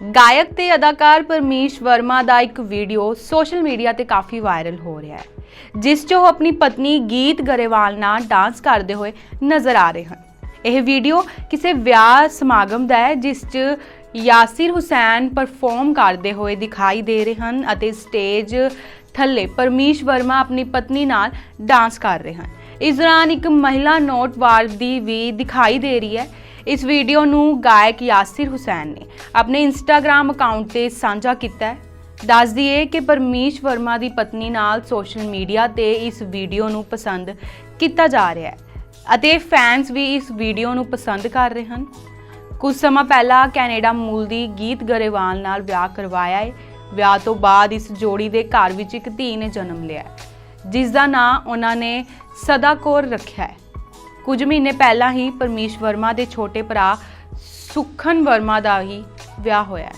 ਗਾਇਕ ਤੇ ਅਦਾਕਾਰ ਪਰਮੀਸ਼ ਵਰਮਾ ਦਾ ਇੱਕ ਵੀਡੀਓ ਸੋਸ਼ਲ ਮੀਡੀਆ ਤੇ ਕਾਫੀ ਵਾਇਰਲ ਹੋ ਰਿਹਾ ਹੈ, ਜਿਸ 'ਚ ਉਹ ਆਪਣੀ ਪਤਨੀ ਗੀਤ ਗਰੇਵਾਲ ਨਾਲ ਡਾਂਸ ਕਰਦੇ ਹੋਏ ਨਜ਼ਰ ਆ ਰਹੇ ਹਨ। ਇਹ ਵੀਡੀਓ ਕਿਸੇ ਵਿਆਹ ਸਮਾਗਮ ਦਾ ਹੈ, ਜਿਸ 'ਚ ਯਾਸਿਰ ਹੁਸੈਨ ਪਰਫਾਰਮ ਕਰਦੇ ਹੋਏ ਦਿਖਾਈ ਦੇ ਰਹੇ ਹਨ ਅਤੇ ਸਟੇਜ ਥੱਲੇ ਪਰਮੀਸ਼ ਵਰਮਾ ਆਪਣੀ ਪਤਨੀ ਨਾਲ ਡਾਂਸ ਕਰ ਰਹੇ ਹਨ। ਇਸ ਦੌਰਾਨ ਇੱਕ ਮਹਿਲਾ ਨੋਟਵਾਰ ਦੀ ਵੀ ਦਿਖਾਈ ਦੇ ਰਹੀ ਹੈ ਇਸ ਵੀਡੀਓ ਨੂੰ ਗਾਇਕ ਯਾਸਿਰ ਹੁਸੈਨ ਨੇ ਆਪਣੇ ਇੰਸਟਾਗ੍ਰam ਅਕਾਊਂਟ ਤੇ ਸਾਂਝਾ ਕੀਤਾ ਹੈ। ਦੱਸ ਦਈਏ ਕਿ ਪਰਮੀਸ਼ ਵਰਮਾ ਦੀ ਪਤਨੀ ਨਾਲ ਸੋਸ਼ਲ ਮੀਡੀਆ ਤੇ ਇਸ ਵੀਡੀਓ ਨੂੰ ਪਸੰਦ ਕੀਤਾ ਜਾ ਰਿਹਾ ਹੈ ਅਤੇ ਫੈਨਸ ਵੀ ਇਸ ਵੀਡੀਓ ਨੂੰ ਪਸੰਦ ਕਰ ਰਹੇ ਹਨ। ਕੁਝ ਸਮਾਂ ਪਹਿਲਾਂ ਕੈਨੇਡਾ ਮੂਲ ਦੀ ਗੀਤ ਗਰੇਵਾਲ ਨਾਲ ਵਿਆਹ ਕਰਵਾਇਆ ਹੈ। ਵਿਆਹ ਤੋਂ ਬਾਅਦ ਇਸ ਜੋੜੀ ਦੇ ਘਰ ਵਿੱਚ ਇੱਕ ਧੀ ਨੇ ਜਨਮ ਲਿਆ ਜਿਸ ਦਾ ਨਾਂ ਉਹਨਾਂ ਨੇ ਸਦਾ ਕੌਰ ਰੱਖਿਆ ਹੈ। ਕੁਝ ਮਹੀਨੇ ਪਹਿਲਾਂ ਹੀ ਪਰਮੇਸ਼ ਵਰਮਾ ਦੇ ਛੋਟੇ ਭਰਾ ਸੁਖਨ ਵਰਮਾ ਦਾ ਹੀ ਵਿਆਹ ਹੋਇਆ